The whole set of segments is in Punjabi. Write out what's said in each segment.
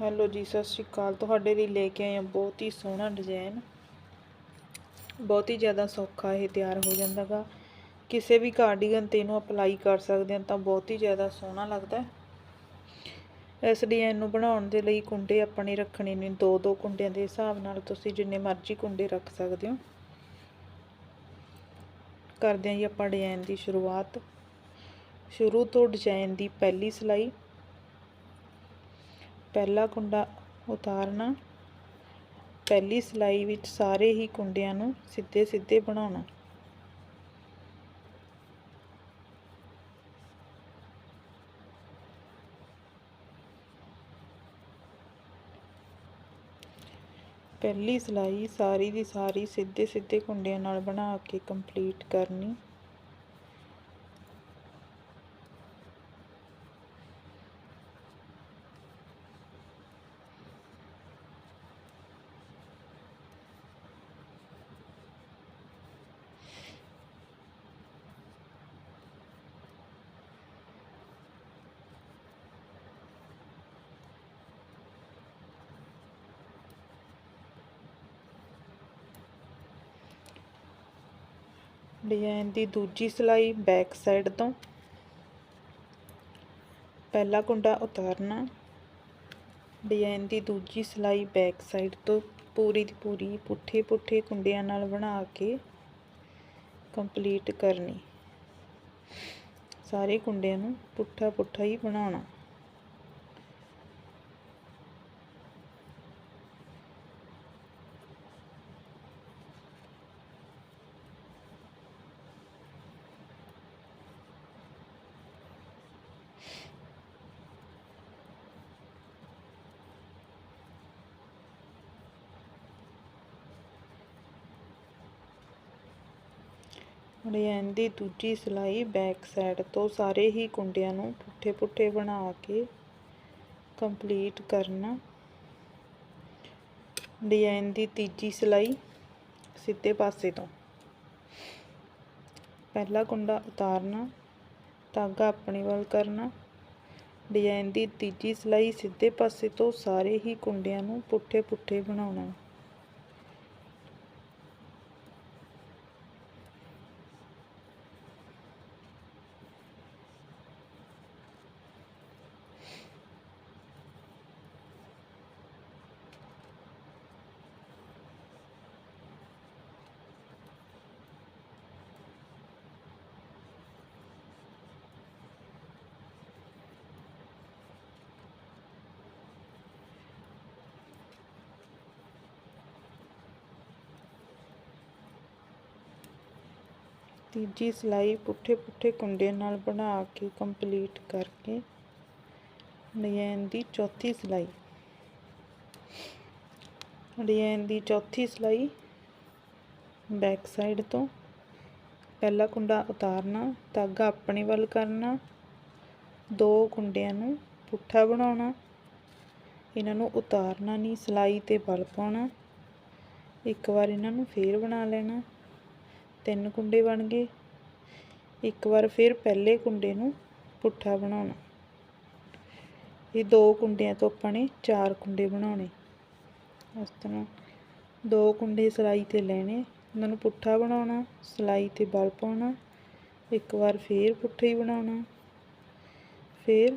ਹੈਲੋ ਜੀ, ਸਤਿ ਸ਼੍ਰੀ ਅਕਾਲ। ਤੁਹਾਡੇ ਲਈ ਲੈ ਕੇ ਆਏ ਹਾਂ ਬਹੁਤ ਹੀ ਸੋਹਣਾ ਡਿਜ਼ਾਈਨ ਬਹੁਤ ਹੀ ਜ਼ਿਆਦਾ ਸੌਖਾ ਇਹ ਤਿਆਰ ਹੋ ਜਾਂਦਾ ਗਾ। ਕਿਸੇ ਵੀ ਕਾਰਡੀਗਨ ਤੇ ਇਹਨੂੰ ਅਪਲਾਈ ਕਰ ਸਕਦੇ ਹਾਂ ਤਾਂ ਬਹੁਤ ਹੀ ਜ਼ਿਆਦਾ ਸੋਹਣਾ ਲੱਗਦਾ ਇਸ ਡਿਜ਼ਾਈਨ ਨੂੰ ਬਣਾਉਣ ਦੇ ਲਈ ਕੁੰਡੇ ਆਪਣੇ ਰੱਖਣੇ ਨੇ ਦੋ ਦੋ ਕੁੰਡਿਆਂ ਦੇ ਹਿਸਾਬ ਨਾਲ ਤੁਸੀਂ ਜਿੰਨੇ ਮਰਜ਼ੀ ਕੁੰਡੇ ਰੱਖ ਸਕਦੇ ਹੋ। ਕਰਦੇ ਹਾਂ ਜੀ ਆਪਾਂ ਡਿਜ਼ਾਈਨ ਦੀ ਸ਼ੁਰੂਆਤ। ਸ਼ੁਰੂ ਤੋਂ ਡਿਜ਼ਾਈਨ ਦੀ ਪਹਿਲੀ ਸਿਲਾਈ। ਪਹਿਲਾ ਕੁੰਡਾ ਉਤਾਰਨਾ, ਪਹਿਲੀ ਸਿਲਾਈ ਵਿੱਚ ਸਾਰੇ ਹੀ ਕੁੰਡਿਆਂ ਨੂੰ ਸਿੱਧੇ ਸਿੱਧੇ ਬਣਾਉਣਾ। ਪਹਿਲੀ ਸਿਲਾਈ ਸਾਰੀ ਦੀ ਸਾਰੀ ਸਿੱਧੇ ਸਿੱਧੇ ਕੁੰਡਿਆਂ ਨਾਲ ਬਣਾ ਕੇ ਕੰਪਲੀਟ ਕਰਨੀ। ਡਿਜ਼ਾਈਨ ਦੀ ਦੂਜੀ ਸਿਲਾਈ ਬੈਕ ਸਾਈਡ ਤੋਂ। ਪਹਿਲਾ ਕੁੰਡਾ ਉਤਾਰਨਾ। ਡਿਜ਼ਾਈਨ ਦੀ ਦੂਜੀ ਸਿਲਾਈ ਬੈਕ ਸਾਈਡ ਤੋਂ ਪੂਰੀ ਦੀ ਪੂਰੀ ਪੁੱਠੇ ਪੁੱਠੇ ਕੁੰਡਿਆਂ ਨਾਲ ਬਣਾ ਕੇ ਕੰਪਲੀਟ ਕਰਨੀ। ਸਾਰੇ ਕੁੰਡਿਆਂ ਨੂੰ ਪੁੱਠਾ ਪੁੱਠਾ ਹੀ ਬਣਾਉਣਾ। ਡਿਜ਼ਾਈਨ ਦੀ ਦੂਜੀ ਸਿਲਾਈ ਬੈਕ ਸਾਈਡ ਤੋਂ ਸਾਰੇ ਹੀ ਕੁੰਡਿਆਂ ਨੂੰ ਪੁੱਠੇ ਪੁੱਠੇ ਬਣਾ ਕੇ ਕੰਪਲੀਟ ਕਰਨਾ। ਡਿਜ਼ਾਈਨ ਦੀ ਤੀਜੀ ਸਿਲਾਈ ਸਿੱਧੇ ਪਾਸੇ ਤੋਂ। ਪਹਿਲਾ ਕੁੰਡਾ ਉਤਾਰਨਾ, ਧਾਗਾ ਆਪਣੇ ਵੱਲ ਕਰਨਾ। ਡਿਜ਼ਾਈਨ ਦੀ ਤੀਜੀ ਸਿਲਾਈ ਸਿੱਧੇ ਪਾਸੇ ਤੋਂ ਸਾਰੇ ਹੀ ਕੁੰਡਿਆਂ ਨੂੰ ਪੁੱਠੇ ਪੁੱਠੇ ਬਣਾਉਣਾ। ਤੀਜੀ ਸਿਲਾਈ ਪੁੱਠੇ ਪੁੱਠੇ ਕੁੰਡੇ ਨਾਲ ਬਣਾ ਕੇ ਕੰਪਲੀਟ ਕਰਕੇ ਡਿਜ਼ਾਈਨ ਦੀ ਚੌਥੀ ਸਿਲਾਈ। ਡਿਜ਼ਾਈਨ ਦੀ ਚੌਥੀ ਸਿਲਾਈ ਬੈਕ ਸਾਈਡ ਤੋਂ। ਪਹਿਲਾ ਕੁੰਡਾ ਉਤਾਰਨਾ, ਧਾਗਾ ਆਪਣੇ ਵੱਲ ਕਰਨਾ, ਦੋ ਕੁੰਡਿਆਂ ਨੂੰ ਪੁੱਠਾ ਬਣਾਉਣਾ। ਇਹਨਾਂ ਨੂੰ ਉਤਾਰਨਾ ਨਹੀਂ, ਸਿਲਾਈ ਤੇ ਬਲ ਪਾਉਣਾ। ਇੱਕ ਵਾਰ ਇਹਨਾਂ ਨੂੰ ਫੇਰ ਬਣਾ ਲੈਣਾ। ਤਿੰਨ ਕੁੰਡੇ ਬਣ ਗਏ। ਇੱਕ ਵਾਰ ਫਿਰ ਪਹਿਲੇ ਕੁੰਡੇ ਨੂੰ ਪੁੱਠਾ ਬਣਾਉਣਾ। ਇਹ ਦੋ ਕੁੰਡਿਆਂ ਤੋਂ ਆਪਾਂ ਨੇ ਚਾਰ ਕੁੰਡੇ ਬਣਾਉਣੇ। ਇਸ ਤਰ੍ਹਾਂ ਦੋ ਕੁੰਡੇ ਸਿਲਾਈ ਤੇ ਲੈਣੇ, ਉਹਨਾਂ ਨੂੰ ਪੁੱਠਾ ਬਣਾਉਣਾ, ਸਿਲਾਈ ਤੇ ਬਲ ਪਾਉਣਾ, ਇੱਕ ਵਾਰ ਫੇਰ ਪੁੱਠੇ ਹੀ ਬਣਾਉਣਾ। ਫਿਰ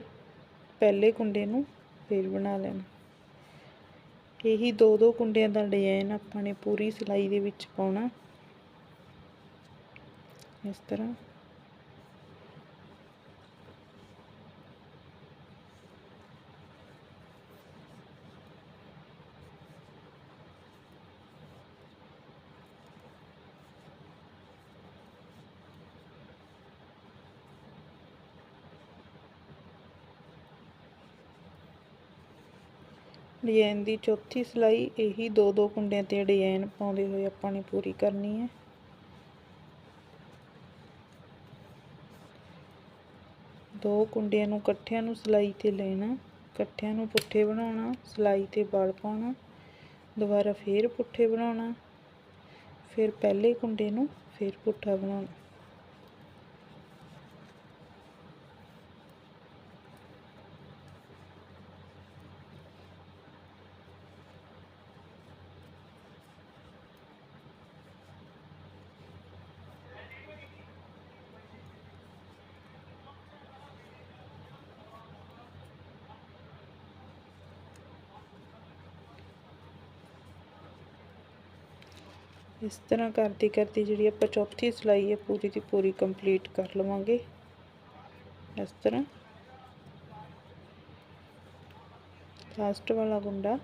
ਪਹਿਲੇ ਕੁੰਡੇ ਨੂੰ ਫੇਰ ਬਣਾ ਲੈਣਾ। ਇਹੀ ਦੋ ਦੋ ਕੁੰਡਿਆਂ ਦਾ ਡਿਜ਼ਾਈਨ ਆਪਾਂ ਨੇ ਪੂਰੀ ਸਿਲਾਈ ਦੇ ਵਿੱਚ ਪਾਉਣਾ। ਇਸ ਤਰ੍ਹਾਂ ਡਿਜ਼ਾਈਨ ਦੀ ਚੌਥੀ ਸਿਲਾਈ ਇਹੀ ਦੋ ਦੋ ਕੁੰਡਿਆਂ ਤੇ ਡਿਜ਼ਾਈਨ ਪਾਉਂਦੇ ਹੋਏ ਆਪਾਂ ਨੇ ਪੂਰੀ ਕਰਨੀ ਹੈ। ਦੋ ਕੁੰਡਿਆਂ ਨੂੰ ਇਕੱਠਿਆਂ ਨੂੰ ਸਿਲਾਈ ਤੇ ਲੈਣਾ, ਇਕੱਠਿਆਂ ਨੂੰ ਪੁੱਠੇ ਬਣਾਉਣਾ, ਸਿਲਾਈ ਤੇ ਬਲ ਪਾਉਣਾ, ਦੁਬਾਰਾ ਫੇਰ ਪੁੱਠੇ ਬਣਾਉਣਾ, ਫਿਰ ਪਹਿਲੇ ਕੁੰਡੇ ਨੂੰ ਫੇਰ ਪੁੱਠਾ ਬਣਾਉਣਾ। ਇਸ ਤਰ੍ਹਾਂ ਕਰਦੀ ਕਰਦੀ ਜਿਹੜੀ ਆਪਾਂ ਚੌਥੀ ਸਿਲਾਈ ਹੈ, ਪੂਰੀ ਦੀ ਪੂਰੀ ਕੰਪਲੀਟ ਕਰ ਲਵਾਂਗੇ। ਇਸ ਤਰ੍ਹਾਂ। ਲਾਸਟ ਵਾਲਾ ਗੁੰਡਾ,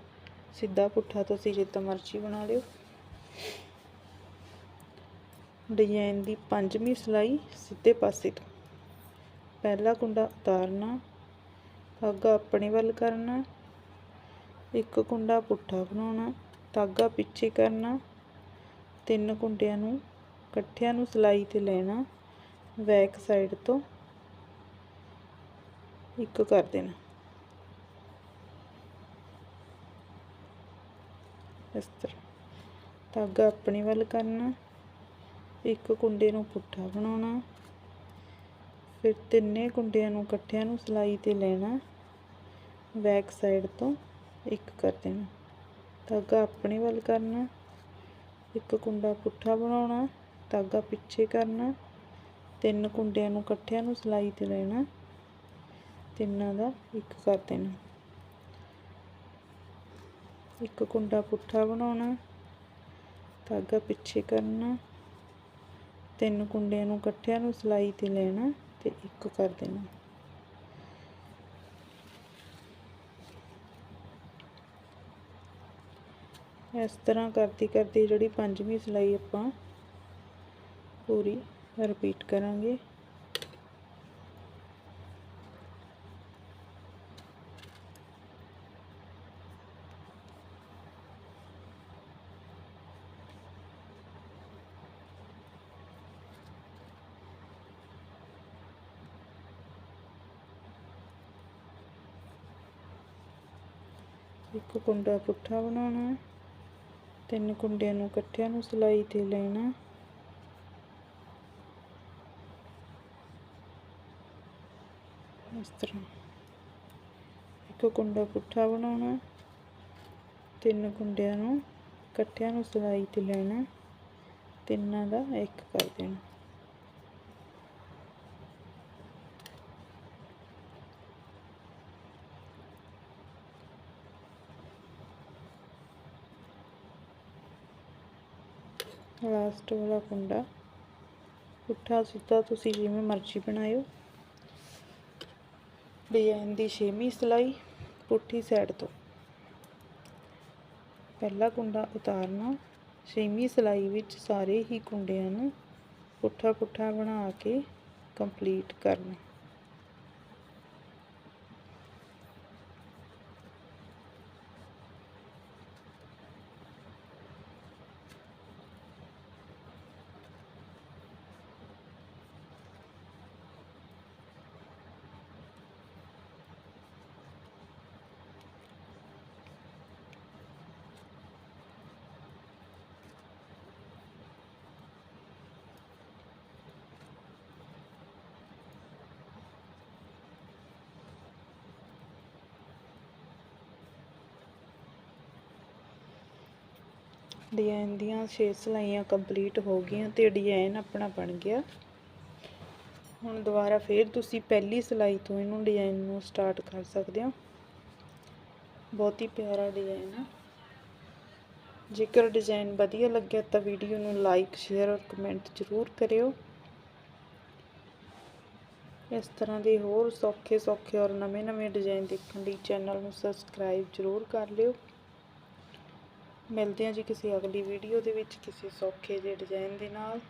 ਸਿੱਧਾ ਪੁੱਠਾ ਤੁਸੀਂ ਜਿੱਦਾਂ ਮਰਜ਼ੀ ਬਣਾ ਲਿਓ। ਡਿਜ਼ਾਈਨ ਦੀ ਪੰਜਵੀਂ ਸਿਲਾਈ, ਸਿੱਧੇ ਪਾਸੇ ਤੋਂ। ਪਹਿਲਾ ਗੁੰਡਾ ਉਤਾਰਨਾ, ਧਾਗਾ ਆਪਣੇ ਵੱਲ ਕਰਨਾ, ਇੱਕ ਗੁੰਡਾ ਪੁੱਠਾ ਬਣਾਉਣਾ, ਧਾਗਾ ਪਿੱਛੇ ਕਰਨਾ ਤਿੰਨ ਕੁੰਡਿਆਂ ਨੂੰ, ਇਕੱਠਿਆਂ ਨੂੰ ਸਿਲਾਈ ਤੇ ਲੈਣਾ, ਬੈਕ ਸਾਈਡ ਤੋਂ ਇੱਕ ਕਰ ਦੇਣਾ। ਇਸ ਤਰ੍ਹਾਂ। ਧਾਗਾ ਆਪਣੇ ਵੱਲ ਕਰਨਾ, ਇੱਕ ਕੁੰਡੇ ਨੂੰ ਪੁੱਠਾ ਬਣਾਉਣਾ, ਫਿਰ ਤਿੰਨੇ ਕੁੰਡਿਆਂ ਨੂੰ ਇਕੱਠਿਆਂ ਨੂੰ ਸਿਲਾਈ ਤੇ ਲੈਣਾ, ਬੈਕ ਸਾਈਡ ਤੋਂ ਇੱਕ ਕਰ ਦੇਣਾ। ਧਾਗਾ ਆਪਣੇ ਵੱਲ ਕਰਨਾ ਇੱਕ ਕੁੰਡਾ ਪੁੱਠਾ ਬਣਾਉਣਾ, ਧਾਗਾ ਪਿੱਛੇ ਕਰਨਾ, ਤਿੰਨ ਕੁੰਡਿਆਂ ਨੂੰ ਇਕੱਠਿਆਂ ਨੂੰ ਸਿਲਾਈ ਤੇ ਲੈਣਾ, ਤਿੰਨਾਂ ਦਾ ਇੱਕ ਕਰ ਦੇਣਾ। ਇੱਕ ਕੁੰਡਾ ਪੁੱਠਾ ਬਣਾਉਣਾ, ਧਾਗਾ ਪਿੱਛੇ ਕਰਨਾ, ਤਿੰਨ ਕੁੰਡਿਆਂ ਨੂੰ ਇਕੱਠਿਆਂ ਨੂੰ ਸਿਲਾਈ ਤੇ ਲੈਣਾ ਤੇ ਇੱਕ ਕਰ ਦੇਣਾ। ਇਸ ਤਰ੍ਹਾਂ ਕਰਦੀ ਕਰਦੀ ਜਿਹੜੀ ਪੰਜਵੀਂ ਸਿਲਾਈ ਆਪਾਂ ਪੂਰੀ ਰਿਪੀਟ ਕਰਾਂਗੇ। ਇੱਕ ਕੁੰਡਾ ਪੁੱਠਾ ਬਣਾਉਣਾ ਤਿੰਨ ਕੁੰਡਿਆਂ ਨੂੰ ਇਕੱਠਿਆਂ ਨੂੰ ਸਿਲਾਈ ਤੇ ਲੈਣਾ ਇਸ ਤਰ੍ਹਾਂ ਇੱਕ ਕੁੰਡਾ ਪੁੱਠਾ ਬਣਾਉਣਾ ਤਿੰਨ ਕੁੰਡਿਆਂ ਨੂੰ ਇਕੱਠਿਆਂ ਨੂੰ ਸਿਲਾਈ ਤੇ ਲੈਣਾ ਤਿੰਨਾਂ ਦਾ ਇੱਕ ਕਰ ਦੇਣਾ ਲਾਸਟ ਵਾਲਾ ਕੁੰਡਾ। ਪੁੱਠਾ ਸਿੱਧਾ ਤੁਸੀਂ ਜਿਵੇਂ ਮਰਜ਼ੀ ਬਣਾਇਓ। ਡਿਜ਼ਾਈਨ ਦੀ ਛੇਵੀਂ ਸਿਲਾਈ ਪੁੱਠੀ ਸਾਈਡ ਤੋਂ। ਪਹਿਲਾ ਕੁੰਡਾ ਉਤਾਰਨਾ। ਛੇਵੀਂ ਸਿਲਾਈ ਵਿੱਚ ਸਾਰੇ ਹੀ ਕੁੰਡਿਆਂ ਨੂੰ ਪੁੱਠਾ ਪੁੱਠਾ ਬਣਾ ਕੇ ਕੰਪਲੀਟ ਕਰਨਾ। ਡਿਜ਼ਾਈਨ ਦੀਆਂ 6 ਸਿਲਾਈਆਂ ਕੰਪਲੀਟ ਹੋ ਗਈਆਂ ਤੇ ਡਿਜ਼ਾਈਨ ਆਪਣਾ ਬਣ ਗਿਆ। ਹੁਣ ਦੁਬਾਰਾ ਫੇਰ ਤੁਸੀਂ ਪਹਿਲੀ ਸਿਲਾਈ ਤੋਂ ਇਹਨੂੰ ਡਿਜ਼ਾਈਨ ਨੂੰ ਸਟਾਰਟ ਕਰ ਸਕਦੇ ਹੋ। ਬਹੁਤ ਹੀ ਪਿਆਰਾ ਡਿਜ਼ਾਈਨ ਹੈ ਜੇਕਰ ਡਿਜ਼ਾਈਨ ਵਧੀਆ ਲੱਗਿਆ ਤਾਂ ਵੀਡੀਓ ਨੂੰ ਲਾਈਕ, ਸ਼ੇਅਰ ਔਰ ਕਮੈਂਟ ਜ਼ਰੂਰ ਕਰਿਓ। ਇਸ ਤਰ੍ਹਾਂ ਦੇ ਹੋਰ ਸੌਖੇ ਸੌਖੇ ਔਰ ਨਵੇਂ ਨਵੇਂ ਡਿਜ਼ਾਈਨ ਦੇਖਣ ਲਈ ਚੈਨਲ ਨੂੰ ਸਬਸਕ੍ਰਾਈਬ ਜ਼ਰੂਰ ਕਰ ਲਿਓ। ਮਿਲਦੇ ਹਾਂ ਜੀ ਕਿਸੇ ਅਗਲੀ ਵੀਡੀਓ ਦੇ ਵਿੱਚ ਕਿਸੇ ਸੌਖੇ ਜਿਹੇ ਡਿਜ਼ਾਇਨ ਦੇ ਨਾਲ।